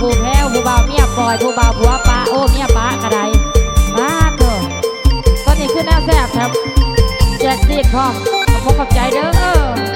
ผู้าผู้แพ้วผู้บ่าวเมียปล่อยผู้บ่าวผัวปะโอ้เมียปะกระไดมาเถอะตอนนี้ขึ้นแนวแซ่บครับแจกซีดพร้อมพบคุขอบใจเด้อ